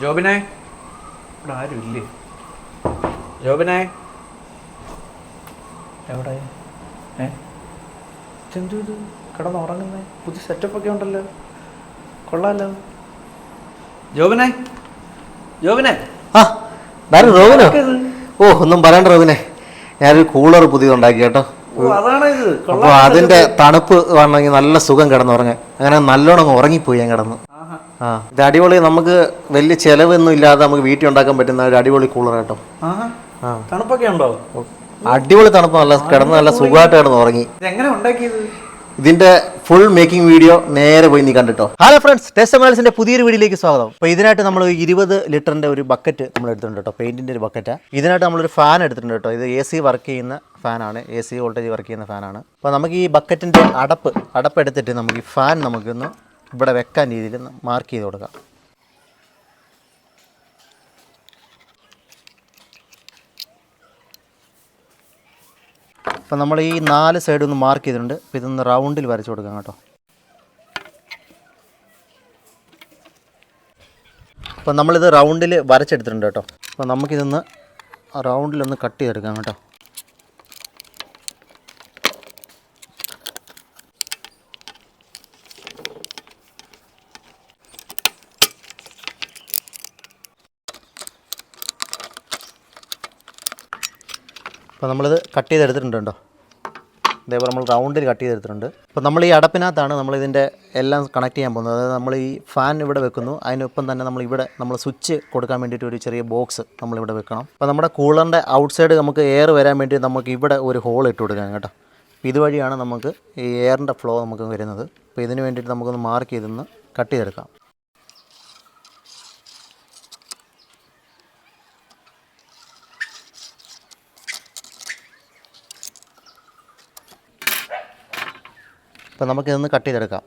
ജോബിനെ? ഇവിടെ ആരും ഇല്ലേ? ജോബിനെ? എവിടെ? ഏ? ചെന്തു ഇത്? കിടന്ന് ഉറങ്ങുന്നേ. പുതിയ സെറ്റപ്പ് ഒക്കെ ഉണ്ടല്ലോ. കൊള്ളാലോ. ജോബിനെ? ജോബിനെ? ആ റോബിനോ? ഓ ഒന്നും പറയണ്ട റോബിനെ. ഞാനൊരു കൂളർ പുതിയതുണ്ടാക്കി കേട്ടോ. ഓ അതാണ് ഇത്? അപ്പോൾ അതിന്റെ തണുപ്പ് വന്നെങ്കിൽ നല്ല സുഖം കിടന്നുറങ്ങാൻ അങ്ങനെ നല്ലോണം ഉറങ്ങിപ്പോയി ഞാൻ കിടന്ന്. ആ. ഇത് അടിപൊളി നമുക്ക് വലിയ ചെലവൊന്നും ഇല്ലാതെ നമുക്ക് വീട്ടിൽ ഉണ്ടാക്കാൻ പറ്റുന്ന ഒരു അടിപൊളി കൂളർ കേട്ടോ. തണുപ്പൊക്കെ ഉണ്ടോ? അടിപൊളി തണുപ്പ് നല്ല കിടന്ന് നല്ല സുഖമായിട്ട് കിടന്ന് ഉറങ്ങി. എങ്ങനെ ഉണ്ടാക്കിയത്? ഇതിന്റെ ഫുൾ മേക്കിംഗ് വീഡിയോ നേരെ പോയി നീ കണ്ടിട്ടോ. ഹലോ ഫ്രണ്ട്സ് ടെസ്റ്റ് പുതിയൊരു വീഡിയോയിലേക്ക് സ്വാഗതം. അപ്പോൾ ഇതിനായിട്ട് നമ്മൾ ഇരുപത് ലിറ്ററിന്റെ ഒരു ബക്കറ്റ് നമ്മൾ എടുത്തിട്ടുണ്ട് കേട്ടോ. പെയിന്റിന്റെ ഒരു ബക്കറ്റ് ഇതിനായിട്ട് നമ്മളൊരു ഫാൻ എടുത്തിട്ടുണ്ട് കേട്ടോ. ഇത് എ സി വർക്ക് ചെയ്യുന്ന ഫാനാണ് എ സി വോൾട്ടേജ് വർക്ക് ചെയ്യുന്ന ഫാനാണ് അപ്പോൾ നമുക്ക് ഈ ബക്കറ്റിന്റെ അടപ്പ് അടപ്പ് എടുത്തിട്ട് നമുക്ക് ഈ ഫാൻ നമുക്കൊന്ന് ഇവിടെ വെക്കാൻ രീതിയിൽ മാർക്ക് ചെയ്ത് കൊടുക്കാം. അപ്പോൾ നമ്മൾ ഈ നാല് സൈഡ് ഒന്ന് മാർക്ക് ചെയ്തിട്ടുണ്ട്. അപ്പോൾ ഇതൊന്ന് റൗണ്ടിൽ വരച്ചു കൊടുക്കാം കേട്ടോ. അപ്പോൾ നമ്മളിത് റൗണ്ടിൽ വരച്ചെടുത്തിട്ടുണ്ട് കേട്ടോ. അപ്പോൾ നമുക്കിതൊന്ന് റൗണ്ടിലൊന്ന് കട്ട് ചെയ്തെടുക്കാം കേട്ടോ. അപ്പോൾ നമ്മളിത് കട്ട് ചെയ്തെടുത്തിട്ടുണ്ട് ഇതേപോലെ നമ്മൾ റൗണ്ടിൽ കട്ട് ചെയ്തെടുത്തിട്ടുണ്ട്. അപ്പോൾ നമ്മൾ ഈ അടപ്പിനകത്താണ് നമ്മൾ ഇതിന്റെ എല്ലാം കണക്ട് ചെയ്യാൻ പോകുന്നത്. അതായത് നമ്മൾ ഈ ഫാൻ ഇവിടെ വെക്കുന്നു. അതിനൊപ്പം തന്നെ നമ്മൾ ഇവിടെ നമ്മൾ സ്വിച്ച് കൊടുക്കാൻ വേണ്ടിയിട്ട് ഒരു ചെറിയ ബോക്സ് നമ്മളിവിടെ വെക്കണം. അപ്പോൾ നമ്മുടെ കൂളറിന്റെ ഔട്ട്സൈഡ് നമുക്ക് എയർ വരാൻ വേണ്ടി നമുക്ക് ഇവിടെ ഒരു ഹോൾ ഇട്ട് കൊടുക്കാം കേട്ടോ. അപ്പോൾ ഇതുവഴിയാണ് നമുക്ക് ഈ എയറിന്റെ ഫ്ലോ നമുക്ക് വരുന്നത്. അപ്പോൾ ഇതിന് വേണ്ടിയിട്ട് നമുക്കൊന്ന് മാർക്ക് ചെയ്തൊന്ന് കട്ട് ചെയ്തെടുക്കാം. അപ്പോൾ നമുക്കിതൊന്ന് കട്ട് ചെയ്തെടുക്കാം.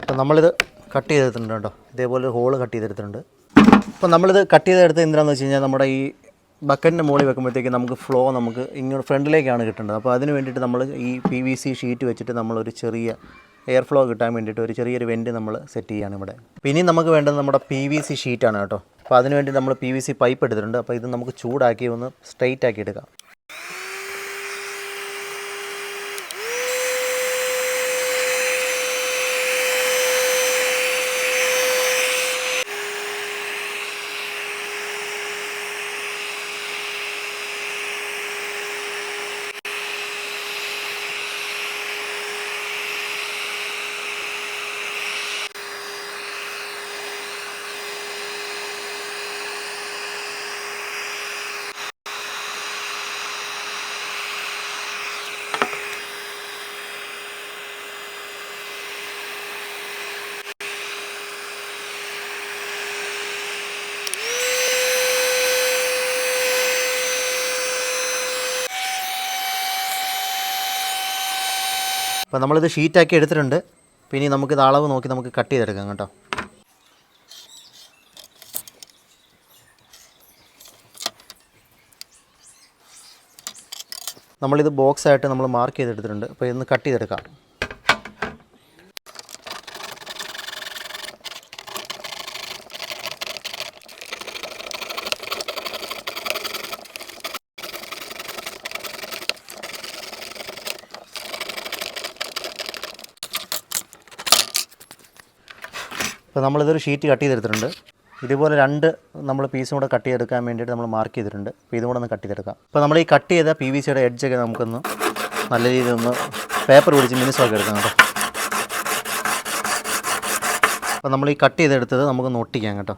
അപ്പോൾ നമ്മളിത് കട്ട് ചെയ്തെടുത്തിട്ടുണ്ട് കേട്ടോ. ഇതേപോലെ ഹോൾ കട്ട് ചെയ്തെടുത്തിട്ടുണ്ട്. അപ്പോൾ നമ്മളിത് കട്ട് ചെയ്തെടുത്ത് എന്തിനാന്ന് വെച്ച് കഴിഞ്ഞാൽ നമ്മുടെ ഈ ബക്കറ്റിന്റെ മുകളിൽ വെക്കുമ്പോഴത്തേക്ക് നമുക്ക് ഫ്ലോ നമുക്ക് ഇങ്ങോട്ട് ഫ്രണ്ടിലേക്കാണ് കിട്ടേണ്ടത് അപ്പോൾ അതിന് വേണ്ടിയിട്ട് നമ്മൾ ഈ പി വി സി ഷീറ്റ് വെച്ചിട്ട് നമ്മളൊരു ചെറിയ എയർ ഫ്ലോ കിട്ടാൻ വേണ്ടിയിട്ട് ഒരു ചെറിയൊരു വെന്റ് നമ്മൾ സെറ്റ് ചെയ്യാണ് ഇവിടെ. പിന്നെ നമുക്ക് വേണ്ടത് നമ്മുടെ പി വി സി ഷീറ്റാണ് കേട്ടോ. അപ്പോൾ അതിന് വേണ്ടി നമ്മൾ പി വി സി പൈപ്പ് എടുത്തിട്ടുണ്ട്. അപ്പോൾ ഇത് നമുക്ക് ചൂടാക്കി ഒന്ന് സ്ട്രെയിറ്റ് ആക്കി എടുക്കാം. അപ്പോൾ നമ്മളിത് ഷീറ്റാക്കി എടുത്തിട്ടുണ്ട്. പിന്നെ നമുക്കിത് അളവ് നോക്കി നമുക്ക് കട്ട് ചെയ്തെടുക്കാം കേട്ടോ. നമ്മളിത് ബോക്സായിട്ട് നമ്മൾ മാർക്ക് ചെയ്തെടുത്തിട്ടുണ്ട്. അപ്പോൾ ഇതൊന്ന് കട്ട് ചെയ്തെടുക്കാം. അപ്പോൾ നമ്മളിതൊരു ഷീറ്റ് കട്ട് ചെയ്തെടുത്തിട്ടുണ്ട്. ഇതുപോലെ രണ്ട് നമ്മൾ പീസും കൂടെ കട്ട് ചെയ്തെടുക്കാൻ വേണ്ടിയിട്ട് നമ്മൾ മാർക്ക് ചെയ്തിട്ടുണ്ട്. അപ്പോൾ ഇതും കൂടെ ഒന്ന് കട്ട് ചെയ്തെടുക്കാം. അപ്പോൾ നമ്മൾ ഈ കട്ട് ചെയ്ത പി വി സിയുടെ എഡ്ജൊക്കെ നമുക്കൊന്ന് നല്ല രീതിയിൽ ഒന്ന് പേപ്പർ പിടിച്ച് മിനുസമാക്കി എടുക്കാം കേട്ടോ. അപ്പോൾ നമ്മൾ ഈ കട്ട് ചെയ്തെടുത്തത് നമുക്കൊന്ന് ഒട്ടിക്കാം കേട്ടോ.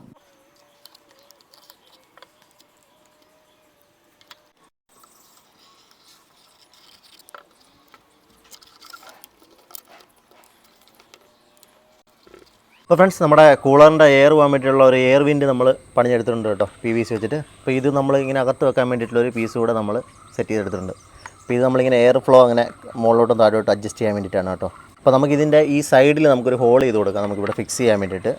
അപ്പോൾ ഫ്രണ്ട്സ് നമ്മുടെ കൂളറിന്റെ എയർ പോകാൻ വേണ്ടിയിട്ടുള്ള ഒരു എയർ വിൻഡ് നമ്മൾ പണിഞ്ഞെടുത്തിട്ടുണ്ട് കേട്ടോ പി വി സി വെച്ചിട്ട്. അപ്പോൾ ഇത് നമ്മൾ ഇങ്ങനെ അകത്ത് വെക്കാൻ വേണ്ടിയിട്ടുള്ള ഒരു പീസ് കൂടെ നമ്മൾ സെറ്റ് ചെയ്തെടുത്തിട്ടുണ്ട്. അപ്പോൾ ഇത് നമ്മളിങ്ങനെ എയർ ഫ്ലോ അങ്ങനെ മുകളിലോട്ടും താഴോട്ടും അഡ്ജസ്റ്റ് ചെയ്യാൻ വേണ്ടിയിട്ടാണ് കേട്ടോ. അപ്പോൾ നമുക്കിതിന്റെ ഈ സൈഡിൽ നമുക്കൊരു ഹോൾ ചെയ്ത് കൊടുക്കാം നമുക്കിവിടെ ഫിക്സ് ചെയ്യാൻ വേണ്ടിയിട്ട്.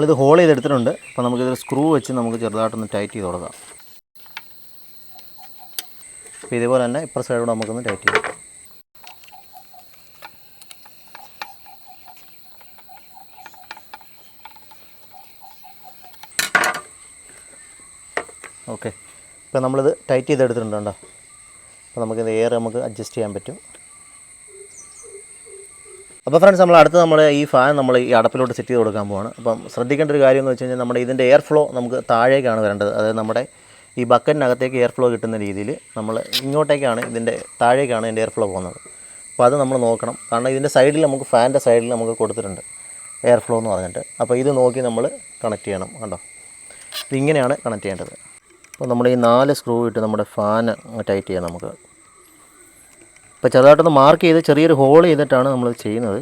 നമ്മളിത് ഹോൾ ചെയ്തെടുത്തിട്ടുണ്ട്. അപ്പോൾ നമുക്കിതൊരു സ്ക്രൂ വെച്ച് നമുക്ക് ചെറുതായിട്ടൊന്ന് ടൈറ്റ് ചെയ്ത് കൊടുക്കാം അപ്പോൾ ഇതേപോലെ തന്നെ ഇപ്പുറ സൈഡോടെ നമുക്കൊന്ന് ടൈറ്റ് ചെയ്യാം. ഓക്കെ. ഇപ്പോൾ നമ്മളിത് ടൈറ്റ് ചെയ്തെടുത്തിട്ടുണ്ട് കേട്ടോ അപ്പോൾ നമുക്കിത് എയർ നമുക്ക് അഡ്ജസ്റ്റ് ചെയ്യാൻ പറ്റും. അപ്പോൾ ഫ്രണ്ട്സ് നമ്മൾ അടുത്ത് നമ്മൾ ഈ ഫാൻ നമ്മൾ ഈ അടപ്പിലോട്ട് സെറ്റ് ചെയ്ത് കൊടുക്കാൻ പോവാണ്. അപ്പം ശ്രദ്ധിക്കേണ്ട ഒരു കാര്യം എന്ന് വെച്ച് കഴിഞ്ഞാൽ നമ്മുടെ ഇതിന്റെ എയർ ഫ്ലോ നമുക്ക് താഴേക്കാണ് വരേണ്ടത്. അതായത് നമ്മുടെ ഈ ബക്കറ്റിനകത്തേക്ക് എയർ ഫ്ലോ കിട്ടുന്ന രീതിയിൽ നമ്മൾ ഇങ്ങോട്ടേക്കാണ് ഇതിന്റെ താഴേക്കാണ് ഇതിന്റെ എയർ ഫ്ലോ പോകുന്നത്. അപ്പോൾ അത് നമ്മൾ നോക്കണം. കാരണം ഇതിന്റെ സൈഡിൽ നമുക്ക് ഫാനിന്റെ സൈഡിൽ നമുക്ക് കൊടുത്തിട്ടുണ്ട് എയർ ഫ്ലോ എന്ന് പറഞ്ഞിട്ട്. അപ്പോൾ ഇത് നോക്കി നമ്മൾ കണക്ട് ചെയ്യണം കണ്ടോ? ഇതിങ്ങനെയാണ് കണക്ട് ചെയ്യേണ്ടത്. അപ്പോൾ നമ്മുടെ ഈ നാല് സ്ക്രൂ ഇട്ട് നമ്മുടെ ഫാൻ ടൈറ്റ് ചെയ്യാം നമുക്ക്. ഇപ്പോൾ ചെറുതായിട്ടൊന്ന് മാർക്ക് ചെയ്ത് ചെറിയൊരു ഹോൾ ചെയ്തിട്ടാണ് നമ്മൾ ചെയ്യുന്നത്.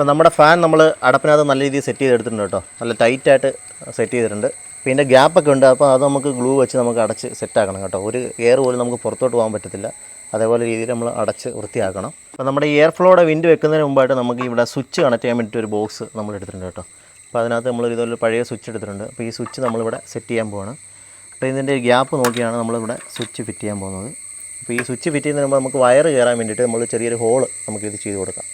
ഇപ്പം നമ്മുടെ ഫാൻ നമ്മൾ അടപ്പിനകത്ത് നല്ല രീതിയിൽ സെറ്റ് ചെയ്തെടുത്തിട്ടുണ്ട് കേട്ടോ. നല്ല ടൈറ്റായിട്ട് സെറ്റ് ചെയ്തിട്ടുണ്ട്. പിന്നെ ഗ്യാപ്പൊക്കെ ഉണ്ട് അപ്പോൾ അത് നമുക്ക് ഗ്ലൂ വെച്ച് നമുക്ക് അടച്ച് സെറ്റാക്കണം കേട്ടോ. ഒരു എയർ പോലും നമുക്ക് പുറത്തോട്ട് പോകാൻ പറ്റത്തില്ല. അതേപോലെ രീതിയിൽ നമ്മൾ അടച്ച് വൃത്തിയാക്കണം. അപ്പോൾ നമ്മുടെ എയർ ഫ്ലോയുടെ വിൻഡ് വെക്കുന്നതിന് മുമ്പായിട്ട് നമുക്ക് ഇവിടെ സ്വിച്ച് കണക്ട് ചെയ്യാൻ വേണ്ടിയിട്ട് ഒരു ബോക്സ് നമ്മൾ എടുത്തിട്ടുണ്ട് കേട്ടോ. അപ്പോൾ അതിനകത്ത് നമ്മൾ ഇതുപോലെ പഴയ സ്വിച്ച് എടുത്തിട്ടുണ്ട്. അപ്പോൾ ഈ സ്വിച്ച് നമ്മളിവിടെ സെറ്റ് ചെയ്യാൻ പോവാണ്. അപ്പോൾ ഇതിന്റെ ഗ്യാപ്പ് നോക്കിയാണ് നമ്മളിവിടെ സ്വിച്ച് ഫിറ്റ് ചെയ്യാൻ പോകുന്നത്. അപ്പോൾ ഈ സ്വിച്ച് ഫിറ്റ് ചെയ്യുന്നതിന് മുമ്പ് നമുക്ക് വയർ കയറാൻ വേണ്ടിയിട്ട് നമ്മൾ ചെറിയൊരു ഹോൾ നമുക്ക് ചെയ്ത് കൊടുക്കാം.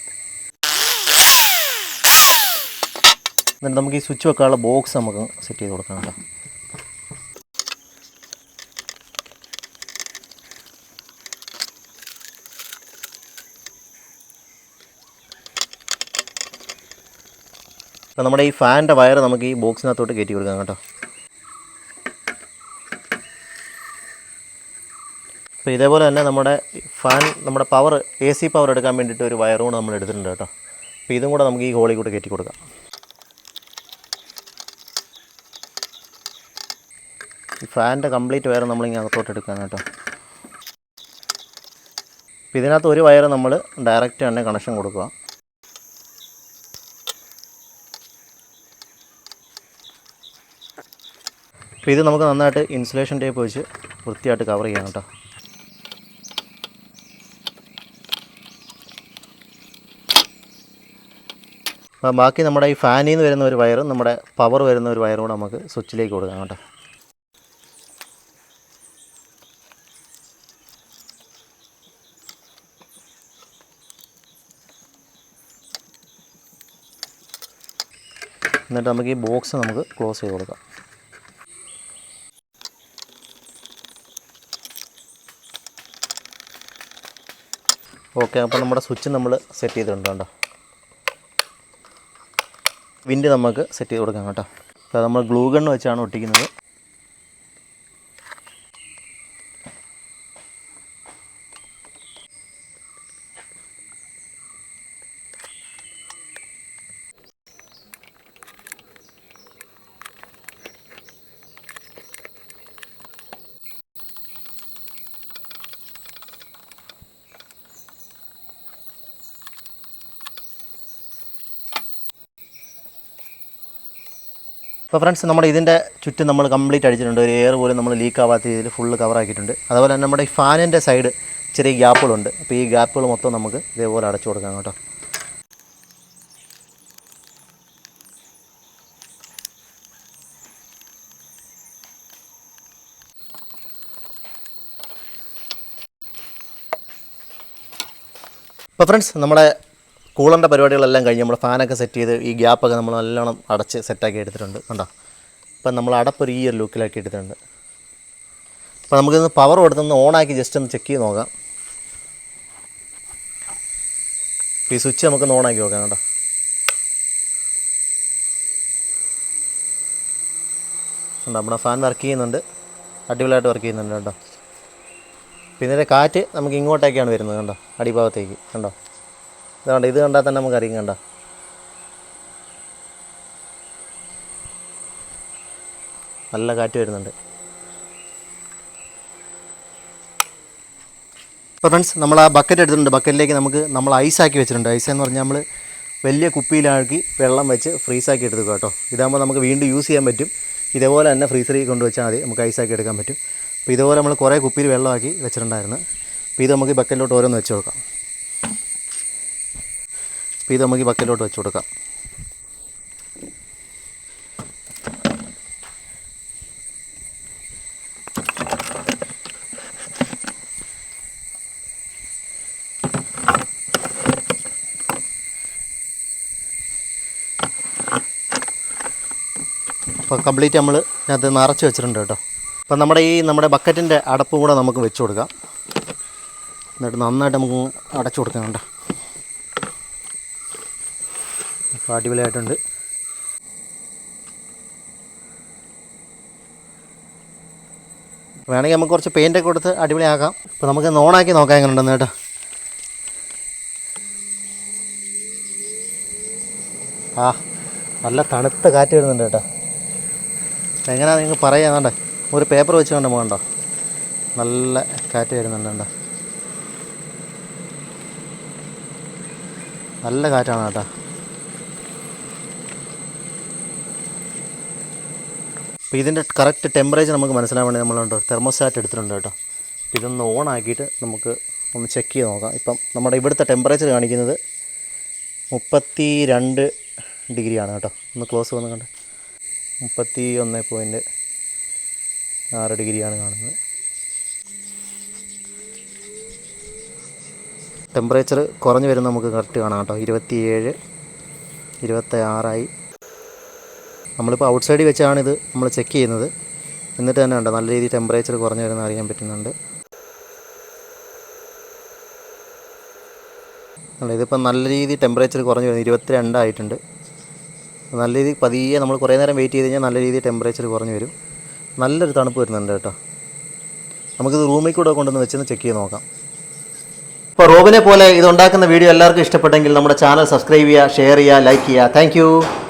എന്നിട്ട് നമുക്ക് ഈ സ്വിച്ച് വെക്കാനുള്ള ബോക്സ് നമുക്ക് സെറ്റ് ചെയ്ത് കൊടുക്കാം കേട്ടോ. നമ്മുടെ ഈ ഫാനിന്റെ വയർ നമുക്ക് ഈ ബോക്സിനകത്തോട്ട് കയറ്റി കൊടുക്കാം കേട്ടോ. അപ്പോൾ ഇതേപോലെ തന്നെ നമ്മുടെ ഫാൻ നമ്മുടെ പവർ എ സി പവർ എടുക്കാൻ വേണ്ടിയിട്ട് ഒരു വയറും കൂടെ നമ്മൾ എടുത്തിട്ടുണ്ട് കേട്ടോ. അപ്പോൾ ഇതും കൂടെ നമുക്ക് ഈ ഹോളിൽ കൂടെ കയറ്റി കൊടുക്കാം. ഈ ഫാനിന്റെ കംപ്ലീറ്റ് വയർ നമ്മളിങ്ങനെ അകത്തോട്ട് എടുക്കാൻ കേട്ടോ. അപ്പോൾ ഇതിനകത്ത് ഒരു വയർ നമ്മൾ ഡയറക്റ്റ് തന്നെ കണക്ഷൻ കൊടുക്കുക. അപ്പോൾ ഇത് നമുക്ക് നന്നായിട്ട് ഇൻസുലേഷൻ ടേപ്പ് വെച്ച് വൃത്തിയായിട്ട് കവർ ചെയ്യാം കേട്ടോ. ബാക്കി നമ്മുടെ ഈ ഫാനിൽ നിന്ന് വരുന്ന ഒരു വയറും നമ്മുടെ പവർ വരുന്ന ഒരു വയറും കൂടെ നമുക്ക് സ്വിച്ചിലേക്ക് കൊടുക്കാം കേട്ടോ. എന്നിട്ട് നമുക്ക് ഈ ബോക്സ് നമുക്ക് ക്ലോസ് ചെയ്ത് കൊടുക്കാം. ഓക്കെ അപ്പോൾ നമ്മുടെ സ്വിച്ച് നമ്മൾ സെറ്റ് ചെയ്തിട്ടുണ്ട് വിൻഡ് നമുക്ക് സെറ്റ് ചെയ്ത് കൊടുക്കാം കേട്ടോ. അപ്പോൾ നമ്മൾ ഗ്ലൂ വെച്ചാണ് ഒട്ടിക്കുന്നത്. അപ്പോൾ ഫ്രണ്ട്സ് നമ്മുടെ ഇതിന്റെ ചുറ്റും നമ്മൾ കംപ്ലീറ്റ് അടിച്ചിട്ടുണ്ട്. ഒരു എയർ പോലും നമ്മൾ ലീക്ക് ആവാത്ത രീതിയിൽ ഫുള്ള് കവർ ആക്കിയിട്ടുണ്ട്. അതുപോലെ തന്നെ നമ്മുടെ ഈ ഫാനിന്റെ സൈഡ് ചെറിയ ഗ്യാപ്പുകളുണ്ട് അപ്പോൾ ഈ ഗ്യാപ്പുകൾ മൊത്തം നമുക്ക് ഇതേപോലെ അടച്ചു കൊടുക്കാം കേട്ടോ. അപ്പോൾ ഫ്രണ്ട്സ് നമ്മുടെ കൂളറിന്റെ പരിപാടികളെല്ലാം കഴിഞ്ഞ് നമ്മൾ ഫാനൊക്കെ സെറ്റ് ചെയ്ത് ഈ ഗ്യാപ്പൊക്കെ നമ്മൾ നല്ലോണം അടച്ച് സെറ്റാക്കി എടുത്തിട്ടുണ്ട് കണ്ടോ? ഇപ്പം നമ്മൾ അടപ്പൊരു ഈ ഒരു ലുക്കിലാക്കി എടുത്തിട്ടുണ്ട്. അപ്പോൾ നമുക്കിന്ന് പവർ കൊടുത്തൊന്ന് ഓണാക്കി ജസ്റ്റ് ഒന്ന് ചെക്ക് ചെയ്ത് നോക്കാം. ഈ സ്വിച്ച് നമുക്ക് ഓണാക്കി നോക്കാം കേട്ടോ ഉണ്ട് നമ്മുടെ ഫാൻ വർക്ക് ചെയ്യുന്നുണ്ട്. അടിപൊളിയായിട്ട് വർക്ക് ചെയ്യുന്നുണ്ട് കേട്ടോ പിന്നെ കാറ്റ് നമുക്ക് ഇങ്ങോട്ടേക്കാണ് വരുന്നത് കണ്ടോ? അടിഭാഗത്തേക്ക് കണ്ടോ? ഇത് ഇത് കണ്ടാൽ തന്നെ നമുക്ക് അറിയാം കണ്ട നല്ല കാറ്റ് വരുന്നുണ്ട്. അപ്പോൾ ഫ്രണ്ട്സ് നമ്മൾ ആ ബക്കറ്റ് എടുത്തിട്ടുണ്ട്. ബക്കറ്റിലേക്ക് നമുക്ക് നമ്മൾ ഐസാക്കി വെച്ചിട്ടുണ്ട്. ഐസ് എന്ന് പറഞ്ഞാൽ നമ്മൾ വലിയ കുപ്പിയിലാക്കി വെള്ളം വെച്ച് ഫ്രീസാക്കി എടുത്തു കേട്ടോ. ഇതാകുമ്പോൾ നമുക്ക് വീണ്ടും യൂസ് ചെയ്യാൻ പറ്റും. ഇതേപോലെ തന്നെ ഫ്രീസറിൽ കൊണ്ടുവച്ചാൽ മതി. നമുക്ക് ഐസാക്കി എടുക്കാൻ പറ്റും. അപ്പോൾ ഇതുപോലെ നമ്മൾ കുറേ കുപ്പിയിൽ വെള്ളമാക്കി വെച്ചിട്ടുണ്ടായിരുന്നു. അപ്പോൾ ഇത് നമുക്ക് ബക്കറ്റിലോട്ട് ഓരോന്ന് വെച്ച് കൊടുക്കാം. അപ്പോൾ ഇത് നമുക്ക് ഈ ബക്കറ്റിലോട്ട് വെച്ച് കൊടുക്കാം. അപ്പോൾ കംപ്ലീറ്റ് നമ്മൾ ഇതിനകത്ത് നിറച്ച് വെച്ചിട്ടുണ്ട് കേട്ടോ. അപ്പോൾ നമ്മുടെ ഈ നമ്മുടെ ബക്കറ്റിന്റെ അടപ്പ് കൂടെ നമുക്ക് വെച്ച് കൊടുക്കാം. എന്നിട്ട് നന്നായിട്ട് നമുക്ക് അടച്ചു കൊടുക്കാം കേട്ടോ അപ്പോൾ അടിപൊളിയായിട്ടുണ്ട്. വേണമെങ്കിൽ നമുക്ക് കുറച്ച് പെയിന്റൊക്കെ കൊടുത്ത് അടിപൊളിയാക്കാം. ഇപ്പോൾ നമുക്ക് നോണാക്കി നോക്കാം എങ്ങനെ ഉണ്ടെന്ന് കേട്ടോ. ആ നല്ല തണുത്ത കാറ്റ് വരുന്നുണ്ട് കേട്ടോ. എങ്ങനെയാണ് നിങ്ങൾക്ക് പറയാ വേണ്ട ഒരു പേപ്പർ വെച്ച് കണ്ട് പോകണ്ടോ? നല്ല കാറ്റ് വരുന്നുണ്ട് കേട്ടോ നല്ല കാറ്റാണ് കേട്ടോ. അപ്പോൾ ഇതിന്റെ കറക്റ്റ് ടെമ്പറേച്ചർ നമുക്ക് മനസ്സിലാൻ വേണ്ടി നമ്മളുണ്ട് തെർമോസ്റ്റാറ്റ് എടുത്തിട്ടുണ്ട് കേട്ടോ. അപ്പോൾ ഇതൊന്ന് ഓൺ ആക്കിയിട്ട് നമുക്ക് ഒന്ന് ചെക്ക് ചെയ്ത് നോക്കാം. ഇപ്പം നമ്മുടെ ഇവിടുത്തെ ടെമ്പറേച്ചർ കാണിക്കുന്നത് മുപ്പത്തി രണ്ട് ഡിഗ്രിയാണ് കേട്ടോ. ഒന്ന് ക്ലോസ് വന്ന് കണ്ട്. മുപ്പത്തി ഒന്ന് പോയിന്റ് ആറ് ഡിഗ്രിയാണ് കാണുന്നത്. ടെമ്പറേച്ചർ കുറഞ്ഞു വരുന്ന നമുക്ക് കറക്റ്റ് കാണാം കേട്ടോ. ഇരുപത്തിയേഴ് ഇരുപത്തി ആറായി നമ്മളിപ്പോൾ ഔട്ട് സൈഡിൽ വെച്ചാണ് ഇത് നമ്മൾ ചെക്ക് ചെയ്യുന്നത്. എന്നിട്ട് തന്നെ ഉണ്ട് നല്ല രീതിയിൽ ടെമ്പറേച്ചർ കുറഞ്ഞു വരുന്ന അറിയാൻ പറ്റുന്നുണ്ട്. അല്ല ഇതിപ്പോൾ നല്ല രീതിയിൽ ടെമ്പറേച്ചർ കുറഞ്ഞു വരുന്നു ഇരുപത്തി രണ്ടായിട്ടുണ്ട് നല്ല രീതിയിൽ പതിയെ നമ്മൾ കുറേ നേരം വെയിറ്റ് ചെയ്ത് കഴിഞ്ഞാൽ നല്ല രീതിയിൽ ടെമ്പറേച്ചർ കുറഞ്ഞു വരും. നല്ലൊരു തണുപ്പ് വരുന്നുണ്ട് കേട്ടോ. നമുക്കിത് റൂമിൽ കൂടെ കൊണ്ടുവന്ന് വെച്ചൊന്ന് ചെക്ക് ചെയ്ത് നോക്കാം. ഇപ്പോൾ റോബിനെ പോലെ ഇതുണ്ടാക്കുന്ന വീഡിയോ എല്ലാവർക്കും ഇഷ്ടപ്പെട്ടെങ്കിൽ നമ്മുടെ ചാനൽ സബ്സ്ക്രൈബ് ചെയ്യുക ഷെയർ ചെയ്യുക ലൈക്ക് ചെയ്യുക. താങ്ക്